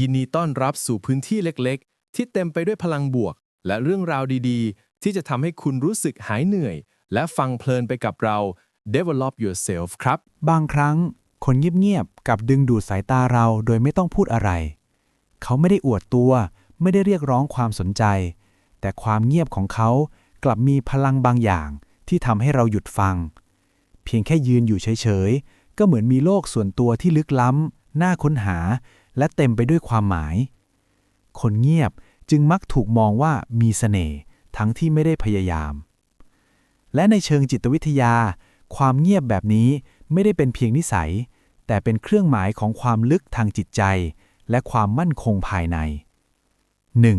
ยินดีต้อนรับสู่พื้นที่เล็กๆ ที่เต็มไปด้วยพลังบวก และเรื่องราวดีๆ ที่จะทำให้คุณรู้สึกหายเหนื่อย และฟังเพลินไปกับเรา Develop Yourself ครับ บางครั้ง คนเงียบๆกับดึงดูดสายตาเราโดยไม่ต้องพูดอะไร เขาไม่ได้อวดตัว ไม่ได้เรียกร้องความสนใจ แต่ความเงียบของเขากลับมีพลังบางอย่างที่ทำให้เราหยุดฟัง เพียงแค่ยืนอยู่เฉยๆ ก็เหมือนมีโลกส่วนตัวที่ลึกล้ำ น่าค้นหา และเต็มไปด้วยความหมาย คนเงียบจึงมักถูกมองว่ามีเสน่ห์ทั้งที่ไม่ได้พยายาม และในเชิงจิตวิทยา ความเงียบแบบนี้ไม่ได้เป็นเพียงนิสัย แต่เป็นเครื่องหมายของความลึกทางจิตใจ และความมั่นคงภายใน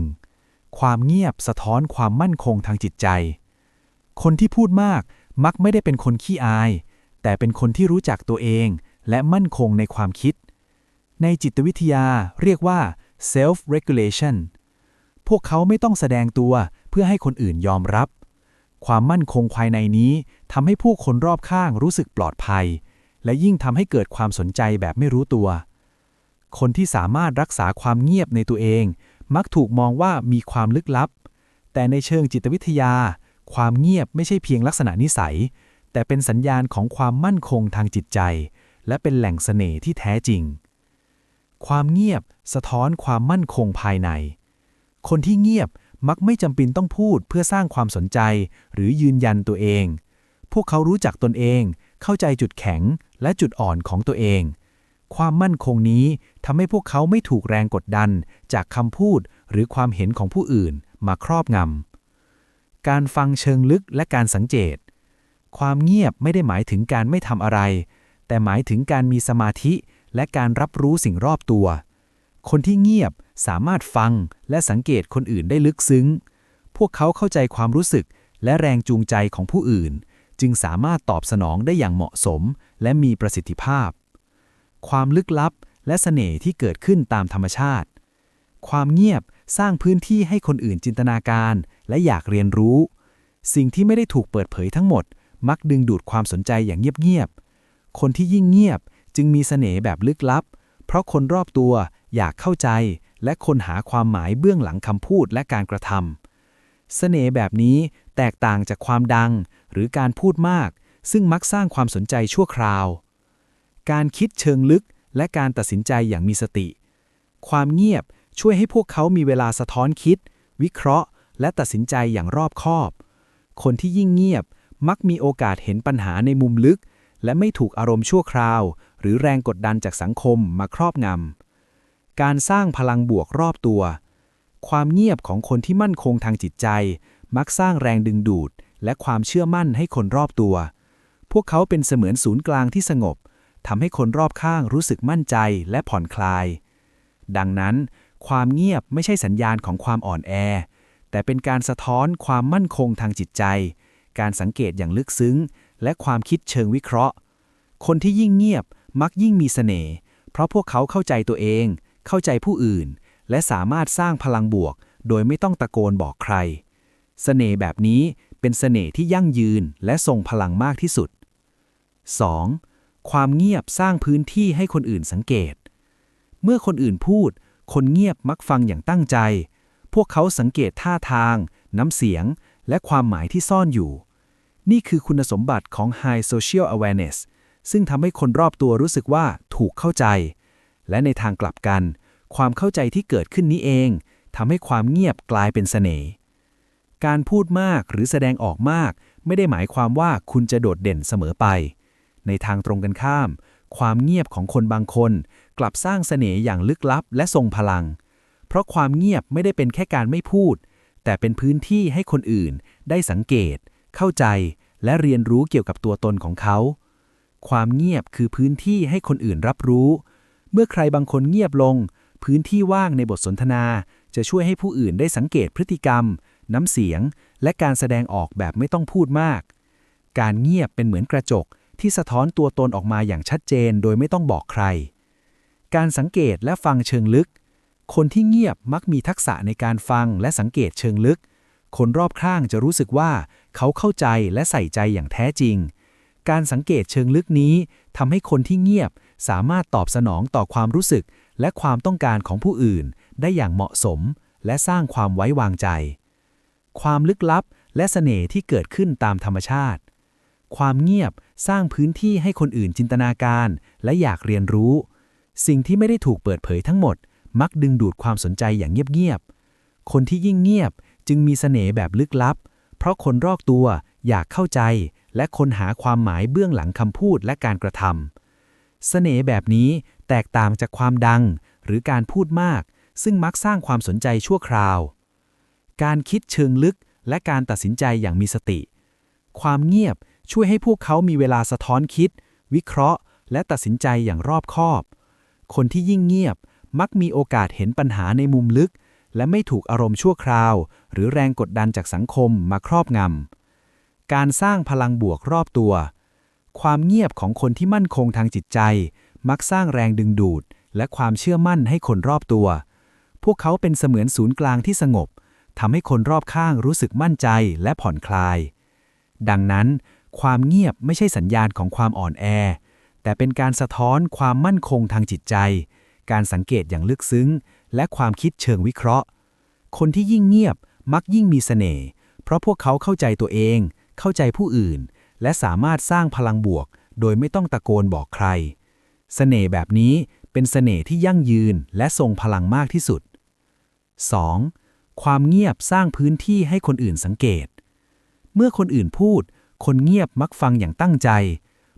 1. ความเงียบสะท้อนความมั่นคงทางจิตใจ คนที่พูดมากมักไม่ได้เป็นคนขี้อาย แต่เป็นคนที่รู้จักตัวเอง และมั่นคงในความคิด ในจิตวิทยาเรียกว่า self regulation พวกเขาไม่ต้องแสดงตัวเพื่อให้คนอื่นยอมรับ ความมั่นคงภายในนี้ทำให้ผู้คนรอบข้างรู้สึกปลอดภัย และยิ่งทำให้เกิดความสนใจแบบไม่รู้ตัว คนที่สามารถรักษาความเงียบในตัวเอง มักถูกมองว่ามีความลึกลับ แต่ในเชิงจิตวิทยา ความเงียบไม่ใช่เพียงลักษณะนิสัย แต่เป็นสัญญาณของความมั่นคงทางจิตใจ และเป็นแหล่งเสน่ห์ที่แท้จริง ความเงียบสะท้อนความมั่นคงภายใน คนที่เงียบมักไม่จำเป็นต้องพูดเพื่อสร้างความสนใจ หรือยืนยันตัวเอง พวกเขารู้จักตนเอง เข้าใจจุดแข็งและจุดอ่อนของตัวเอง ความมั่นคงนี้ทำให้พวกเขาไม่ถูกแรงกดดัน จากคำพูดหรือความเห็นของผู้อื่นมาครอบงำ การฟังเชิงลึกและการสังเกต ความเงียบไม่ได้หมายถึงการไม่ทำอะไร แต่หมายถึงการมีสมาธิ และการรับรู้สิ่งรอบตัว คนที่เงียบสามารถฟังและสังเกตคนอื่นได้ลึกซึ้ง พวกเขาเข้าใจความรู้สึกและแรงจูงใจของผู้อื่น จึงสามารถตอบสนองได้อย่างเหมาะสม และมีประสิทธิภาพ ความลึกลับและเสน่ห์ที่เกิดขึ้นตามธรรมชาติ ความเงียบสร้างพื้นที่ให้คนอื่นจินตนาการและอยากเรียนรู้ สิ่งที่ไม่ได้ถูกเปิดเผยทั้งหมด มักดึงดูดความสนใจอย่างเงียบๆคนที่ยิ่งเงียบ จึงมีเสน่ห์แบบลึกลับ เพราะคนรอบตัวอยากเข้าใจ และคนหาความหมายเบื้องหลังคำพูดและการกระทำเสน่ห์แบบนี้แตกต่างจากความดังหรือการพูดมาก ซึ่งมักสร้างความสนใจชั่วคราว การคิดเชิงลึกและการตัดสินใจอย่างมีสติ ความเงียบช่วยให้พวกเขามีเวลาสะท้อนคิด วิเคราะห์ และตัดสินใจอย่างรอบคอบ คนที่ยิ่งเงียบมักมีโอกาสเห็นปัญหาในมุมลึก และไม่ถูกอารมณ์ชั่วคราว หรือแรงกดดันจากสังคมมาครอบงำ การสร้างพลังบวกรอบตัว ความเงียบของคนที่มั่นคงทางจิตใจ มักสร้างแรงดึงดูด และความเชื่อมั่นให้คนรอบตัว พวกเขาเป็นเสมือนศูนย์กลางที่สงบทำให้คนรอบข้างรู้สึกมั่นใจและผ่อนคลาย ดังนั้น ความเงียบไม่ใช่สัญญาณของความอ่อนแอ แต่เป็นการสะท้อนความมั่นคงทางจิตใจ การสังเกตอย่างลึกซึ้ง และความคิดเชิงวิเคราะห์ คนที่ยิ่งเงียบ มักยิ่งมีเสน่ห์เพราะพวกเขาเข้าใจตัวเอง เข้าใจผู้อื่น และสามารถสร้างพลังบวก โดยไม่ต้องตะโกนบอกใคร เสน่ห์แบบนี้เป็นเสน่ห์ที่ยั่งยืนและทรงพลังมากที่สุด 2. ความเงียบสร้างพื้นที่ให้คนอื่นสังเกต เมื่อคนอื่นพูด คนเงียบมักฟังอย่างตั้งใจ พวกเขาสังเกตท่าทาง น้ำเสียง และความหมายที่ซ่อนอยู่ นี่คือคุณสมบัติของ High Social Awareness ซึ่งทำให้คนรอบตัวรู้สึกว่าถูกเข้าใจ และในทางกลับกัน ความเข้าใจที่เกิดขึ้นนี้เองทำให้ความเงียบกลายเป็นเสน่ห์การพูดมากหรือแสดงออกมาก ไม่ได้หมายความว่าคุณจะโดดเด่นเสมอไป ในทางตรงกันข้าม ความเงียบของคนบางคน กลับสร้างเสน่ห์อย่างลึกลับและทรงพลัง เพราะความเงียบไม่ได้เป็นแค่การไม่พูด แต่เป็นพื้นที่ให้คนอื่นได้สังเกต เข้าใจ และเรียนรู้เกี่ยวกับตัวตนของเขา ความเงียบคือพื้นที่ให้คนอื่นรับรู้ เมื่อใครบางคนเงียบลง พื้นที่ว่างในบทสนทนา จะช่วยให้ผู้อื่นได้สังเกตพฤติกรรม น้ำเสียง และการแสดงออกแบบไม่ต้องพูดมาก การเงียบเป็นเหมือนกระจก ที่สะท้อนตัวตนออกมาอย่างชัดเจนโดยไม่ต้องบอกใคร การสังเกตและฟังเชิงลึก คนที่เงียบมักมีทักษะในการฟังและสังเกตเชิงลึก คนรอบข้างจะรู้สึกว่า เขาเข้าใจและใส่ใจอย่างแท้จริง การสังเกตเชิงลึกนี้ทำให้คนที่เงียบสามารถตอบสนองต่อความรู้สึก และความต้องการของผู้อื่น ได้อย่างเหมาะสม และสร้างความไว้วางใจ ความลึกลับและเสน่ห์ที่เกิดขึ้นตามธรรมชาติ ความเงียบสร้างพื้นที่ให้คนอื่นจินตนาการ และอยากเรียนรู้ สิ่งที่ไม่ได้ถูกเปิดเผยทั้งหมด มักดึงดูดความสนใจอย่างเงียบๆคนที่ยิ่งเงียบจึงมีเสน่ห์แบบลึกลับ เพราะคนรอบตัวอยากเข้าใจ และค้นหาความหมายเบื้องหลังคำพูดและการกระทำเสน่ห์แบบนี้แตกต่างจากความดังหรือการพูดมาก ซึ่งมักสร้างความสนใจชั่วคราว การคิดเชิงลึกและการตัดสินใจอย่างมีสติ ความเงียบช่วยให้พวกเขามีเวลาสะท้อนคิด วิเคราะห์ และตัดสินใจอย่างรอบคอบ คนที่ยิ่งเงียบมักมีโอกาสเห็นปัญหาในมุมลึก และไม่ถูกอารมณ์ชั่วคราว หรือแรงกดดันจากสังคมมาครอบงำ การสร้างพลังบวกรอบตัว ความเงียบของคนที่มั่นคงทางจิตใจ มักสร้างแรงดึงดูด และความเชื่อมั่นให้คนรอบตัว พวกเขาเป็นเสมือนศูนย์กลางที่สงบทำให้คนรอบข้างรู้สึกมั่นใจและผ่อนคลาย ดังนั้น ความเงียบไม่ใช่สัญญาณของความอ่อนแอ แต่เป็นการสะท้อนความมั่นคงทางจิตใจ การสังเกตอย่างลึกซึ้ง และความคิดเชิงวิเคราะห์ คนที่ยิ่งเงียบมักยิ่งมีเสน่ห์ เพราะพวกเขาเข้าใจตัวเอง เข้าใจผู้อื่น และสามารถสร้างพลังบวก โดยไม่ต้องตะโกนบอกใคร เสน่ห์แบบนี้เป็นเสน่ห์ที่ยั่งยืนและทรงพลังมากที่สุด 2. ความเงียบสร้างพื้นที่ให้คนอื่นสังเกต เมื่อคนอื่นพูด คนเงียบมักฟังอย่างตั้งใจ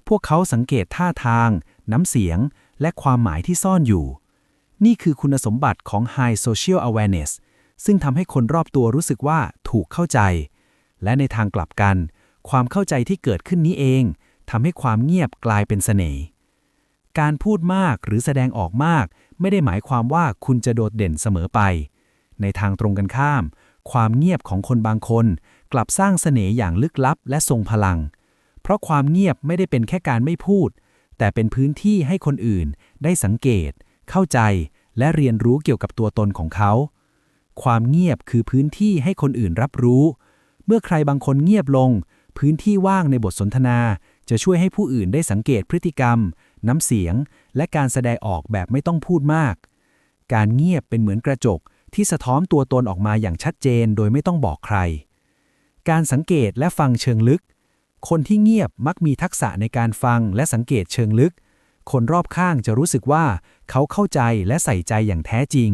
พวกเขาสังเกตท่าทาง น้ำเสียง และความหมายที่ซ่อนอยู่ นี่คือคุณสมบัติของ High Social Awareness ซึ่งทำให้คนรอบตัวรู้สึกว่าถูกเข้าใจ และในทางกลับกัน ความเข้าใจที่เกิดขึ้นนี้เองทำให้ความเงียบกลายเป็นเสน่ห์การพูดมากหรือแสดงออกมาก ไม่ได้หมายความว่าคุณจะโดดเด่นเสมอไป ในทางตรงกันข้าม ความเงียบของคนบางคน กลับสร้างเสน่ห์อย่างลึกลับและทรงพลัง เพราะความเงียบไม่ได้เป็นแค่การไม่พูด แต่เป็นพื้นที่ให้คนอื่น ได้สังเกต เข้าใจ และเรียนรู้เกี่ยวกับตัวตนของเขา ความเงียบคือพื้นที่ให้คนอื่นรับรู้ เมื่อใครบางคนเงียบลง พื้นที่ว่างในบทสนทนา จะช่วยให้ผู้อื่นได้สังเกตพฤติกรรม น้ำเสียง และการแสดงออกแบบไม่ต้องพูดมาก การเงียบเป็นเหมือนกระจก ที่สะท้อนตัวตนออกมาอย่างชัดเจนโดยไม่ต้องบอกใคร การสังเกตและฟังเชิงลึก คนที่เงียบมักมีทักษะในการฟังและสังเกตเชิงลึก คนรอบข้างจะรู้สึกว่า เขาเข้าใจและใส่ใจอย่างแท้จริง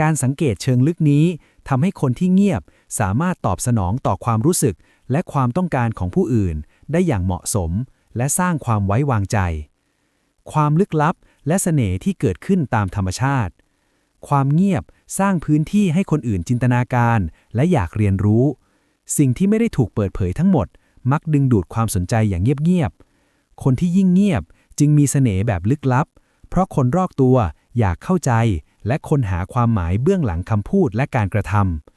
การสังเกตเชิงลึกนี้ทำให้คนที่เงียบ สามารถตอบสนองต่อความรู้สึกและความต้องการของผู้อื่น ได้อย่างเหมาะสม และสร้างความไว้วางใจ ความลึกลับและเสน่ห์ที่เกิดขึ้นตามธรรมชาติ ความเงียบสร้างพื้นที่ให้คนอื่นจินตนาการและอยากเรียนรู้ สิ่งที่ไม่ได้ถูกเปิดเผยทั้งหมด มักดึงดูดความสนใจอย่างเงียบๆ คนที่ยิ่งเงียบจึงมีเสน่ห์แบบลึกลับ เพราะคนรอบตัวอยากเข้าใจและค้นหาความหมายเบื้องหลังคำพูดและการกระทำ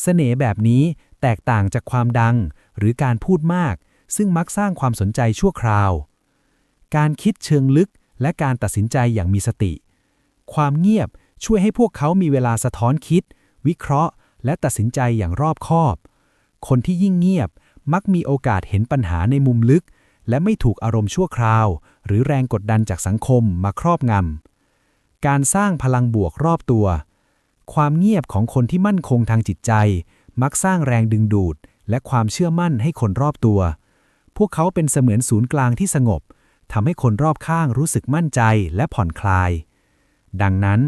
เสน่ห์แบบนี้แตกต่างจากความดังหรือการพูดมาก ซึ่งมักสร้างความสนใจชั่วคราว การคิดเชิงลึกและการตัดสินใจอย่างมีสติ ความเงียบช่วยให้พวกเขามีเวลาสะท้อนคิด วิเคราะห์ และตัดสินใจอย่างรอบคอบ คนที่ยิ่งเงียบมักมีโอกาสเห็นปัญหาในมุมลึก และไม่ถูกอารมณ์ชั่วคราว หรือแรงกดดันจากสังคมมาครอบงำการสร้างพลังบวกรอบตัว ความเงียบของคนที่มั่นคงทางจิตใจ มักสร้างแรงดึงดูด และความเชื่อมั่นให้คนรอบตัว พวกเขาเป็นเสมือนศูนย์กลางที่สงบทำให้คนรอบข้างรู้สึกมั่นใจและผ่อนคลาย ดังนั้น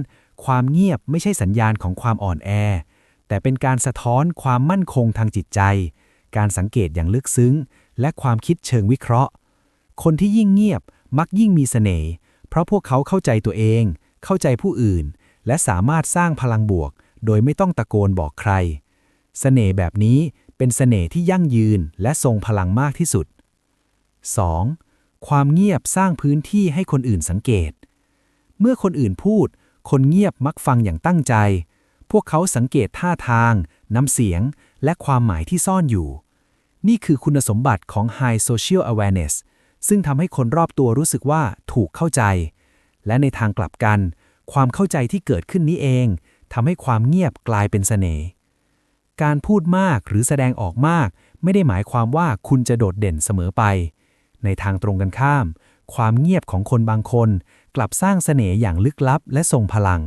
ความเงียบไม่ใช่สัญญาณของความอ่อนแอ แต่เป็นการสะท้อนความมั่นคงทางจิตใจ การสังเกตอย่างลึกซึ้ง และความคิดเชิงวิเคราะห์ คนที่ยิ่งเงียบมักยิ่งมีเสน่ห์เพราะพวกเขาเข้าใจตัวเอง เข้าใจผู้อื่น และสามารถสร้างพลังบวก โดยไม่ต้องตะโกนบอกใคร เสน่ห์แบบนี้เป็นเสน่ห์ที่ยั่งยืนและทรงพลังมากที่สุด 2. ความเงียบสร้างพื้นที่ให้คนอื่นสังเกต เมื่อคนอื่นพูด คนเงียบมักฟังอย่างตั้งใจ พวกเขาสังเกตท่าทาง น้ำเสียง และความหมายที่ซ่อนอยู่ นี่คือคุณสมบัติของ High Social Awareness ซึ่งทำให้คนรอบตัวรู้สึกว่าถูกเข้าใจ และในทางกลับกัน ความเข้าใจที่เกิดขึ้นนี้เองทำให้ความเงียบกลายเป็นเสน่ห์การพูดมากหรือแสดงออกมาก ไม่ได้หมายความว่าคุณจะโดดเด่นเสมอไป ในทางตรงกันข้าม ความเงียบของคนบางคน กลับสร้างเสน่ห์อย่างลึกลับและทรงพลัง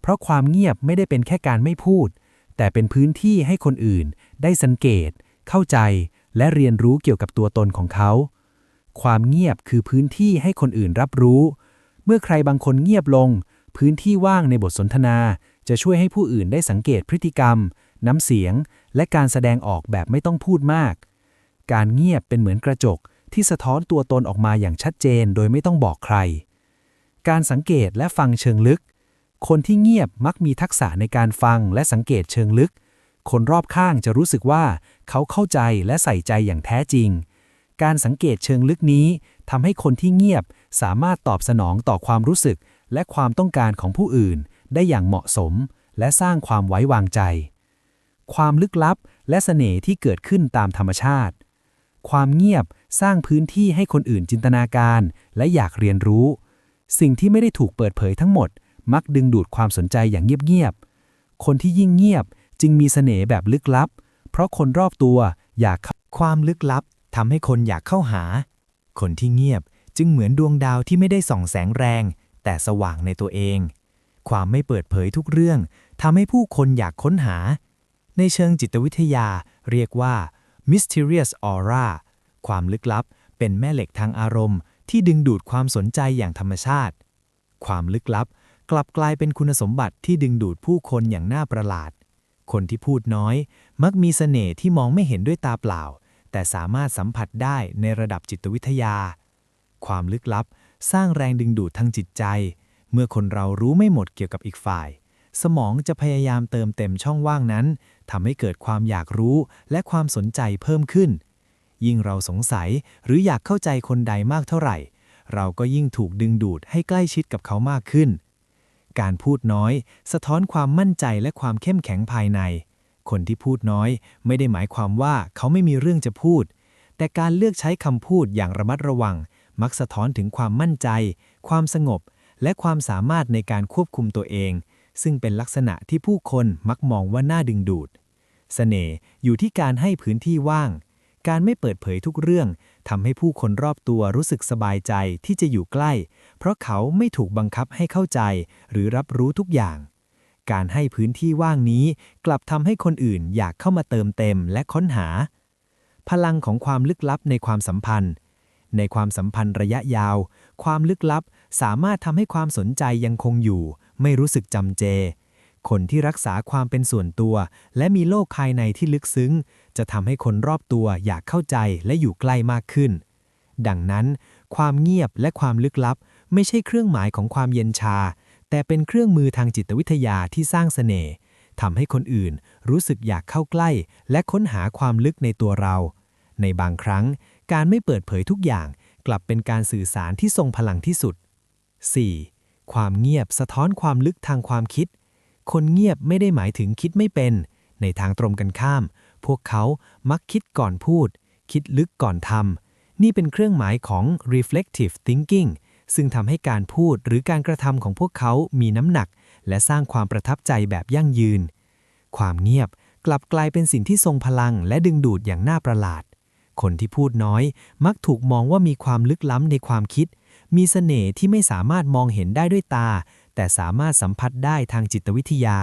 เพราะความเงียบไม่ได้เป็นแค่การไม่พูด แต่เป็นพื้นที่ให้คนอื่น ได้สังเกต เข้าใจ และเรียนรู้เกี่ยวกับตัวตนของเขา ความเงียบคือพื้นที่ให้คนอื่นรับรู้ เมื่อใครบางคนเงียบลง พื้นที่ว่างในบทสนทนา จะช่วยให้ผู้อื่นได้สังเกตพฤติกรรม น้ำเสียง และการแสดงออกแบบไม่ต้องพูดมาก การเงียบเป็นเหมือนกระจกที่สะท้อนตัวตนออกมาอย่างชัดเจนโดยไม่ต้องบอกใคร การสังเกตและฟังเชิงลึก คนที่เงียบมักมีทักษะในการฟังและสังเกตเชิงลึก คนรอบข้างจะรู้สึกว่าเขาเข้าใจและใส่ใจอย่างแท้จริง การสังเกตเชิงลึกนี้ทำให้คนที่เงียบสามารถตอบสนองต่อความรู้สึก และความต้องการของผู้อื่นได้อย่างเหมาะสม และสร้างความไว้วางใจ ความลึกลับและเสน่ห์ที่เกิดขึ้นตามธรรมชาติ ความเงียบสร้างพื้นที่ให้คนอื่นจินตนาการและอยากเรียนรู้ สิ่งที่ไม่ได้ถูกเปิดเผยทั้งหมด มักดึงดูดความสนใจอย่างเงียบๆ คนที่ยิ่งเงียบจึงมีเสน่ห์แบบลึกลับ เพราะคนรอบตัวอยากเข้าความลึกลับทำให้คนอยากเข้าหา คนที่เงียบจึงเหมือนดวงดาวที่ไม่ได้ส่องแสงแรง แต่สว่างในตัวเอง ความไม่เปิดเผยทุกเรื่องทำให้ผู้คนอยากค้นหา ในเชิงจิตวิทยาเรียกว่า mysterious aura ความลึกลับเป็นแม่เหล็กทางอารมณ์ ที่ดึงดูดความสนใจอย่างธรรมชาติ ความลึกลับกลับกลายเป็นคุณสมบัติที่ดึงดูดผู้คนอย่างน่าประหลาด คนที่พูดน้อย มักมีเสน่ห์ที่มองไม่เห็นด้วยตาเปล่า แต่สามารถสัมผัสได้ในระดับจิตวิทยา ความลึกลับ สร้างแรงดึงดูดทางจิตใจ เมื่อคนเรารู้ไม่หมดเกี่ยวกับอีกฝ่าย สมองจะพยายามเติมเต็มช่องว่างนั้นทำให้เกิดความอยากรู้และความสนใจเพิ่มขึ้น ยิ่งเราสงสัยหรืออยากเข้าใจคนใดมากเท่าไหร่ เราก็ยิ่งถูกดึงดูดให้ใกล้ชิดกับเขามากขึ้น การพูดน้อย สะท้อนความมั่นใจและความเข้มแข็งภายใน คนที่พูดน้อยไม่ได้หมายความว่าเขาไม่มีเรื่องจะพูด แต่การเลือกใช้คำพูดอย่างระมัดระวัง มักสะท้อนถึงความมั่นใจ ความสงบ และความสามารถในการควบคุมตัวเอง ซึ่งเป็นลักษณะที่ผู้คนมักมองว่าน่าดึงดูดเสน่ห์อยู่ที่การให้พื้นที่ว่าง การไม่เปิดเผยทุกเรื่องทำให้ผู้คนรอบตัวรู้สึกสบายใจที่จะอยู่ใกล้ เพราะเขาไม่ถูกบังคับให้เข้าใจ หรือรับรู้ทุกอย่าง การให้พื้นที่ว่างนี้ กลับทำให้คนอื่นอยากเข้ามาเติมเต็มและค้นหา พลังของความลึกลับในความสัมพันธ์ ในความสัมพันธ์ระยะยาว ความลึกลับสามารถทำให้ความสนใจยังคงอยู่ ไม่รู้สึกจำเจ คนที่รักษาความเป็นส่วนตัว และมีโลกภายในที่ลึกซึ้ง จะทำให้คนรอบตัวอยากเข้าใจและอยู่ใกล้มากขึ้น ดังนั้น ความเงียบและความลึกลับ ไม่ใช่เครื่องหมายของความเย็นชา แต่เป็นเครื่องมือทางจิตวิทยาที่สร้างเสน่ห์ทำให้คนอื่นรู้สึกอยากเข้าใกล้ และค้นหาความลึกในตัวเรา ในบางครั้ง การไม่เปิดเผยทุกอย่างกลับเป็นการสื่อสารที่ทรงพลังที่สุด 4. ความเงียบสะท้อนความลึกทางความคิด คนเงียบไม่ได้หมายถึงคิดไม่เป็น ในทางตรงกันข้าม พวกเขามักคิดก่อนพูด คิดลึกก่อนทำ นี่เป็นเครื่องหมายของ reflective thinking ซึ่งทำให้การพูดหรือการกระทำของพวกเขามีน้ำหนัก และสร้างความประทับใจแบบยั่งยืน ความเงียบกลับกลายเป็นสิ่งที่ทรงพลังและดึงดูดอย่างน่าประหลาด คนที่พูดน้อย มักถูกมองว่ามีความลึกล้ำในความคิด มีเสน่ห์ที่ไม่สามารถมองเห็นได้ด้วยตา แต่สามารถสัมผัสได้ทางจิตวิทยา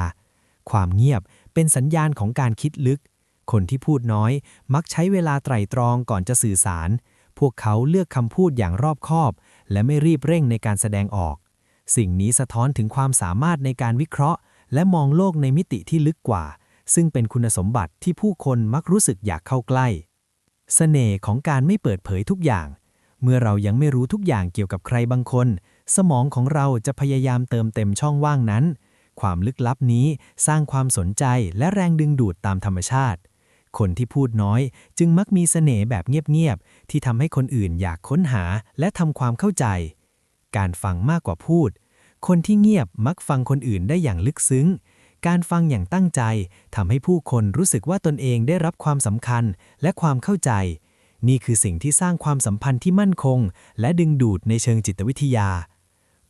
ความเงียบเป็นสัญญาณของการคิดลึก คนที่พูดน้อย มักใช้เวลาไตร่ตรองก่อนจะสื่อสาร พวกเขาเลือกคำพูดอย่างรอบคอบ และไม่รีบเร่งในการแสดงออก สิ่งนี้สะท้อนถึงความสามารถในการวิเคราะห์ และมองโลกในมิติที่ลึกกว่าซึ่งเป็นคุณสมบัติที่ผู้คนมักรู้สึกอยากเข้าใกล้ เสน่ห์ของการไม่เปิดเผยทุกอย่าง เมื่อเรายังไม่รู้ทุกอย่างเกี่ยวกับใครบางคน สมองของเราจะพยายามเติมเต็มช่องว่างนั้น ความลึกลับนี้สร้างความสนใจและแรงดึงดูดตามธรรมชาติ คนที่พูดน้อยจึงมักมีเสน่ห์แบบเงียบๆ ที่ทำให้คนอื่นอยากค้นหาและทำความเข้าใจ การฟังมากกว่าพูด คนที่เงียบมักฟังคนอื่นได้อย่างลึกซึ้ง การฟังอย่างตั้งใจทำให้ผู้คนรู้สึกว่าตนเองได้รับความสำคัญและความเข้าใจ นี่คือสิ่งที่สร้างความสัมพันธ์ที่มั่นคง และดึงดูดในเชิงจิตวิทยา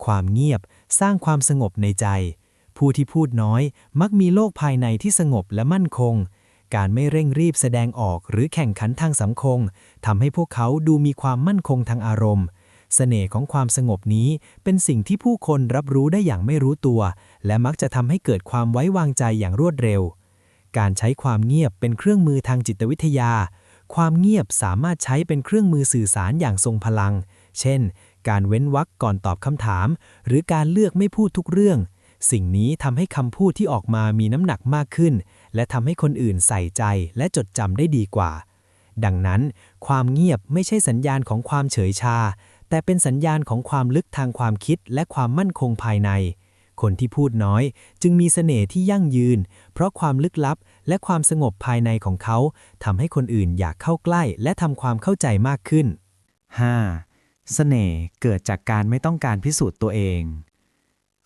ความเงียบสร้างความสงบในใจ ผู้ที่พูดน้อยมักมีโลกภายในที่สงบและมั่นคง การไม่เร่งรีบแสดงออกหรือแข่งขันทางสังคมทำให้พวกเขาดูมีความมั่นคงทางอารมณ์ เสน่ห์ของความสงบนี้เป็นสิ่งที่ผู้คนรับรู้ได้อย่างไม่รู้ตัว และมักจะทำให้เกิดความไว้วางใจอย่างรวดเร็ว การใช้ความเงียบเป็นเครื่องมือทางจิตวิทยา ความเงียบสามารถใช้เป็นเครื่องมือสื่อสารอย่างทรงพลัง เช่น การเว้นวรรคก่อนตอบคำถาม หรือการเลือกไม่พูดทุกเรื่อง สิ่งนี้ทำให้คำพูดที่ออกมามีน้ำหนักมากขึ้น และทำให้คนอื่นใส่ใจและจดจำได้ดีกว่าดังนั้น ความเงียบไม่ใช่สัญญาณของความเฉยชา แต่เป็นสัญญาณของความลึกทางความคิดและความมั่นคงภายใน คนที่พูดน้อยจึงมีเสน่ห์ที่ยั่งยืน เพราะความลึกลับและความสงบภายในของเขาทำให้คนอื่นอยากเข้าใกล้และทำความเข้าใจมากขึ้น 5. เสน่ห์เกิดจากการไม่ต้องการพิสูจน์ตัวเอง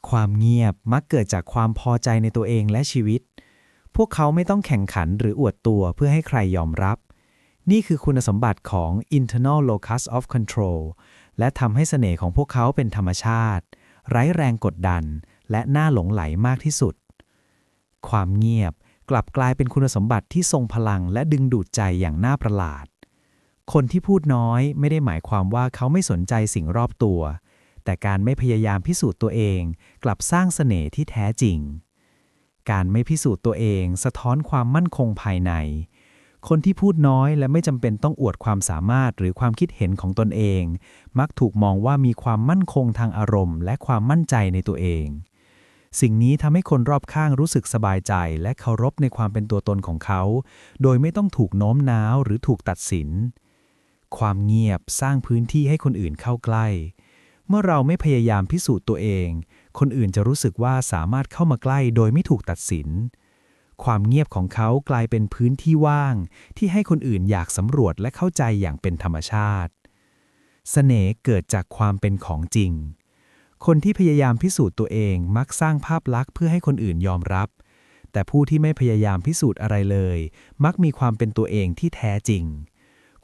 ความเงียบมักเกิดจากความพอใจในตัวเองและชีวิต พวกเขาไม่ต้องแข่งขันหรืออวดตัวเพื่อให้ใครยอมรับ นี่คือคุณสมบัติของ internal locus of control และทำให้เสน่ห์ของพวกเขาเป็นธรรมชาติ ไร้แรงกดดัน และน่าหลงไหลมากที่สุด ความเงียบกลับกลายเป็นคุณสมบัติที่ทรงพลังและดึงดูดใจอย่างน่าประหลาด คนที่พูดน้อยไม่ได้หมายความว่าเขาไม่สนใจสิ่งรอบตัว แต่การไม่พยายามพิสูจน์ตัวเอง กลับสร้างเสน่ห์ที่แท้จริง การไม่พิสูจน์ตัวเอง สะท้อนความมั่นคงภายใน คนที่พูดน้อยและไม่จำเป็นต้องอวดความสามารถหรือความคิดเห็นของตนเอง มักถูกมองว่ามีความมั่นคงทางอารมณ์ และความมั่นใจในตัวเอง สิ่งนี้ทำให้คนรอบข้างรู้สึกสบายใจ และเคารพในความเป็นตัวตนของเขา โดยไม่ต้องถูกโน้มน้าวหรือถูกตัดสิน ความเงียบสร้างพื้นที่ให้คนอื่นเข้าใกล้ เมื่อเราไม่พยายามพิสูจน์ตัวเอง คนอื่นจะรู้สึกว่าสามารถเข้ามาใกล้ โดยไม่ถูกตัดสิน ความเงียบของเขากลายเป็นพื้นที่ว่าง ที่ให้คนอื่นอยากสำรวจและเข้าใจอย่างเป็นธรรมชาติเสน่ห์เกิดจากความเป็นของจริง คนที่พยายามพิสูจน์ตัวเองมักสร้างภาพลักษณ์เพื่อให้คนอื่นยอมรับ แต่ผู้ที่ไม่พยายามพิสูจน์อะไรเลย มักมีความเป็นตัวเองที่แท้จริง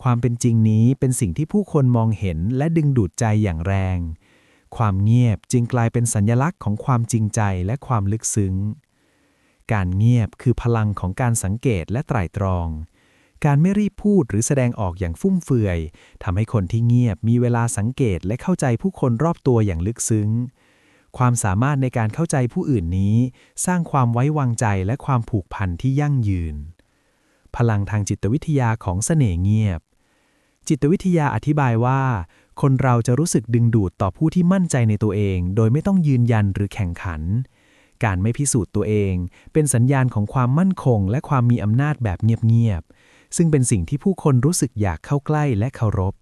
ความเป็นจริงนี้เป็นสิ่งที่ผู้คนมองเห็นและดึงดูดใจอย่างแรง ความเงียบจึงกลายเป็นสัญลักษณ์ของความจริงใจและความลึกซึ้ง การเงียบคือพลังของการสังเกตและไตร่ตรอง การไม่รีบพูดหรือแสดงออกอย่างฟุ่มเฟือยทำให้คนที่เงียบมีเวลาสังเกตและเข้าใจผู้คนรอบตัวอย่างลึกซึ้ง ความสามารถในการเข้าใจผู้อื่นนี้ สร้างความไว้วางใจและความผูกพันที่ยั่งยืน พลังทางจิตวิทยาของเสน่ห์เงียบ จิตวิทยาอธิบายว่า คนเราจะรู้สึกดึงดูดต่อผู้ที่มั่นใจในตัวเอง โดยไม่ต้องยืนยันหรือแข่งขัน การไม่พิสูจน์ตัวเอง เป็นสัญญาณของความมั่นคง และความมีอำนาจแบบเงียบๆ ซึ่งเป็นสิ่งที่ผู้คนรู้สึกอยากเข้าใกล้และเคารพ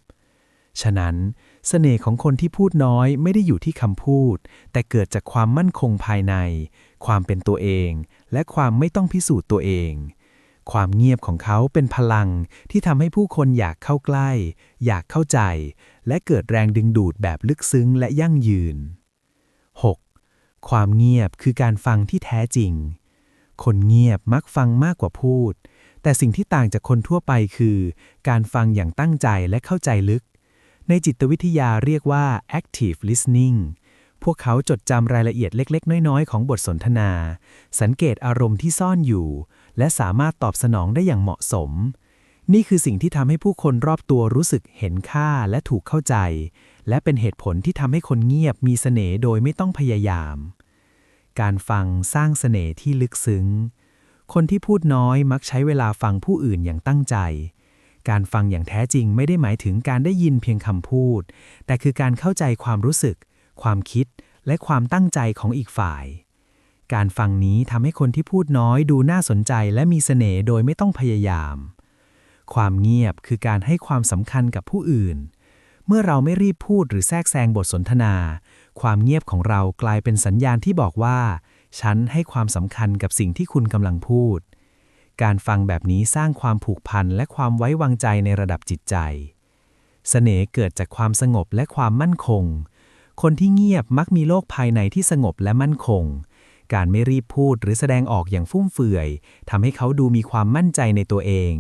ฉะนั้นเสน่ห์ของคนที่พูดน้อยไม่ได้อยู่ที่คำพูด แต่เกิดจากความมั่นคงภายใน ความเป็นตัวเอง และความไม่ต้องพิสูจน์ตัวเอง ความเงียบของเขาเป็นพลังที่ทำให้ผู้คนอยากเข้าใกล้ อยากเข้าใจ และเกิดแรงดึงดูดแบบลึกซึ้งและยั่งยืน 6. ความเงียบคือการฟังที่แท้จริง คนเงียบมักฟังมากกว่าพูด แต่สิ่งที่ต่างจากคนทั่วไปคือ การฟังอย่างตั้งใจและเข้าใจลึก ในจิตวิทยาเรียกว่า active listening พวกเขาจดจำรายละเอียดเล็ก ๆ น้อย ๆ ของบทสนทนา สังเกตอารมณ์ที่ซ่อนอยู่ และสามารถตอบสนองได้อย่างเหมาะสม นี่คือสิ่งที่ทำให้ผู้คนรอบตัวรู้สึกเห็นค่าและถูกเข้าใจ และเป็นเหตุผลที่ทำให้คนเงียบมีเสน่ห์โดยไม่ต้องพยายาม การฟังสร้างเสน่ห์ที่ลึกซึ้ง คนที่พูดน้อยมักใช้เวลาฟังผู้อื่นอย่างตั้งใจ การฟังอย่างแท้จริงไม่ได้หมายถึงการได้ยินเพียงคำพูด แต่คือการเข้าใจความรู้สึก ความคิด และความตั้งใจของอีกฝ่าย การฟังนี้ทำให้คนที่พูดน้อยดูน่าสนใจและมีเสน่ห์โดยไม่ต้องพยายาม ความเงียบคือการให้ความสำคัญกับผู้อื่น มื่อเราไม่รีบพูดหรือแทรกแซงบทสนทนา ความเงียบของเรากลายเป็นสัญญาณที่บอกว่า ฉันให้ความสำคัญกับสิ่งที่คุณกำลังพูด การฟังแบบนี้สร้างความผูกพันและความไว้วางใจในระดับจิตใจเสน่ห์เกิดจากความสงบและความมั่นคง คนที่เงียบมักมีโลกภายในที่สงบและมั่นคง การไม่รีบพูดหรือแสดงออกอย่างฟุ่มเฟือยทำให้เขาดูมีความมั่นใจในตัวเอง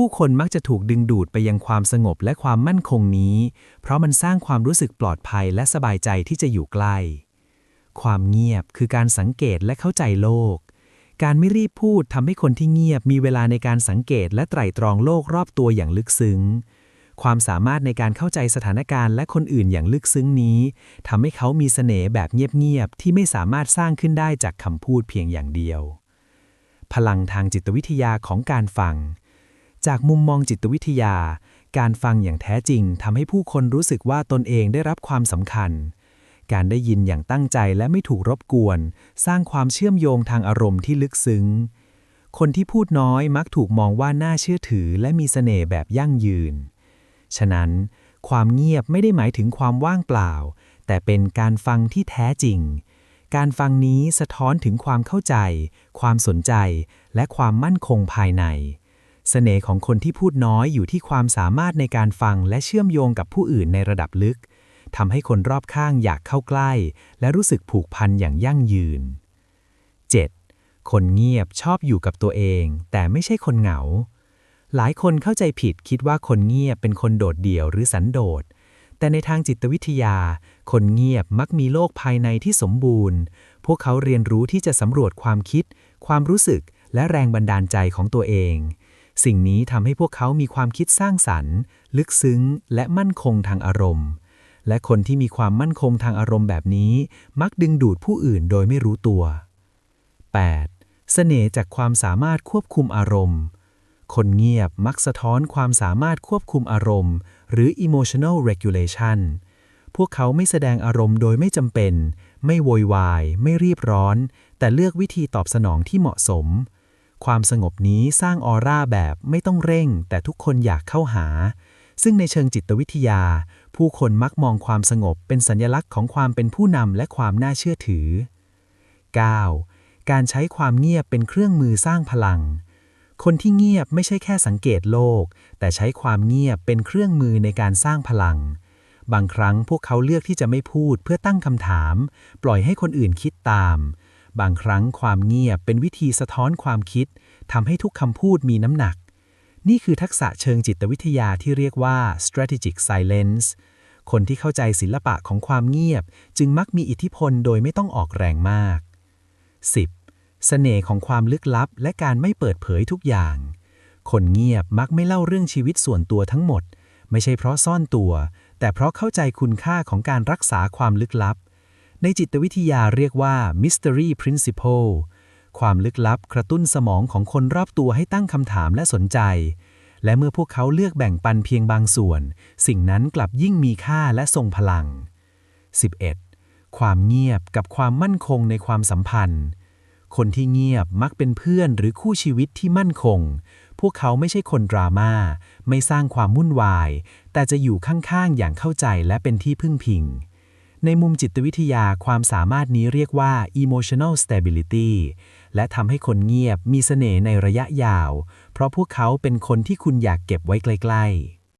ผู้คนมักจะถูกดึงดูดไปยังความสงบและความมั่นคงนี้ เพราะมันสร้างความรู้สึกปลอดภัยและสบายใจที่จะอยู่ใกล้ ความเงียบคือการสังเกตและเข้าใจโลก การไม่รีบพูดทำให้คนที่เงียบมีเวลาในการสังเกตและไตร่ตรองโลกรอบตัวอย่างลึกซึ้ง ความสามารถในการเข้าใจสถานการณ์และคนอื่นอย่างลึกซึ้งนี้ทำให้เขามีเสน่ห์แบบเงียบๆที่ไม่สามารถสร้างขึ้นได้จากคำพูดเพียงอย่างเดียว พลังทางจิตวิทยาของการฟัง จากมุมมองจิตวิทยา การฟังอย่างแท้จริงทำให้ผู้คนรู้สึกว่าตนเองได้รับความสำคัญ การได้ยินอย่างตั้งใจและไม่ถูกรบกวน สร้างความเชื่อมโยงทางอารมณ์ที่ลึกซึ้ง คนที่พูดน้อยมักถูกมองว่าน่าเชื่อถือและมีเสน่ห์แบบยั่งยืน ฉะนั้น ความเงียบไม่ได้หมายถึงความว่างเปล่า แต่เป็นการฟังที่แท้จริงการฟังนี้สะท้อนถึงความเข้าใจ ความสนใจ และความมั่นคงภายใน เสน่ห์ของคนที่พูดน้อยอยู่ที่ความสามารถในการฟังและเชื่อมโยงกับผู้อื่นในระดับลึกทำให้คนรอบข้างอยากเข้าใกล้ และรู้สึกผูกพันอย่างยั่งยืน 7. คนเงียบชอบอยู่กับตัวเอง แต่ไม่ใช่คนเหงา หลายคนเข้าใจผิดคิดว่าคนเงียบเป็นคนโดดเดี่ยวหรือสันโดษ แต่ในทางจิตวิทยา คนเงียบมักมีโลกภายในที่สมบูรณ์ พวกเขาเรียนรู้ที่จะสำรวจความคิด ความรู้สึก และแรงบันดาลใจของตัวเอง สิ่งนี้ทำให้พวกเขามีความคิดสร้างสรรค์ ลึกซึ้ง และมั่นคงทางอารมณ์ และคนที่มีความมั่นคงทางอารมณ์แบบนี้ มักดึงดูดผู้อื่นโดยไม่รู้ตัว 8. เสน่ห์จากความสามารถควบคุมอารมณ์ คนเงียบมักสะท้อนความสามารถควบคุมอารมณ์ หรือ emotional regulation พวกเขาไม่แสดงอารมณ์โดยไม่จำเป็น ไม่โวยวาย ไม่รีบร้อน แต่เลือกวิธีตอบสนองที่เหมาะสม ความสงบนี้สร้างออร่าแบบไม่ต้องเร่ง แต่ทุกคนอยากเข้าหา ซึ่งในเชิงจิตวิทยา ผู้คนมักมองความสงบเป็นสัญลักษณ์ของความเป็นผู้นำและความน่าเชื่อถือ 9. การใช้ความเงียบเป็นเครื่องมือสร้างพลัง คนที่เงียบไม่ใช่แค่สังเกตโลก แต่ใช้ความเงียบเป็นเครื่องมือในการสร้างพลัง บางครั้งพวกเขาเลือกที่จะไม่พูดเพื่อตั้งคำถาม ปล่อยให้คนอื่นคิดตาม บางครั้งความเงียบเป็นวิธีสะท้อนความคิดทำให้ทุกคำพูดมีน้ำหนัก นี่คือทักษะเชิงจิตวิทยาที่เรียกว่า strategic silence คนที่เข้าใจศิลปะของความเงียบ จึงมักมีอิทธิพลโดยไม่ต้องออกแรงมาก 10. เสน่ห์ของความลึกลับและการไม่เปิดเผยทุกอย่าง คนเงียบมักไม่เล่าเรื่องชีวิตส่วนตัวทั้งหมด ไม่ใช่เพราะซ่อนตัว แต่เพราะเข้าใจคุณค่าของการรักษาความลึกลับ ในจิตวิทยาเรียกว่า mystery principle ความลึกลับกระตุ้นสมองของคนรอบตัวให้ตั้งคำถามและสนใจ และเมื่อพวกเขาเลือกแบ่งปันเพียงบางส่วน สิ่งนั้นกลับยิ่งมีค่าและทรงพลัง 11. ความเงียบกับความมั่นคงในความสัมพันธ์ คนที่เงียบมักเป็นเพื่อนหรือคู่ชีวิตที่มั่นคง พวกเขาไม่ใช่คนดราม่า ไม่สร้างความวุ่นวาย แต่จะอยู่ข้างๆอย่างเข้าใจและเป็นที่พึ่งพิง ในมุมจิตวิทยาความสามารถนี้เรียกว่า emotional stability และทำให้คนเงียบมีเสน่ห์ในระยะยาว เพราะพวกเขาเป็นคนที่คุณอยากเก็บไว้ใกล้ ๆ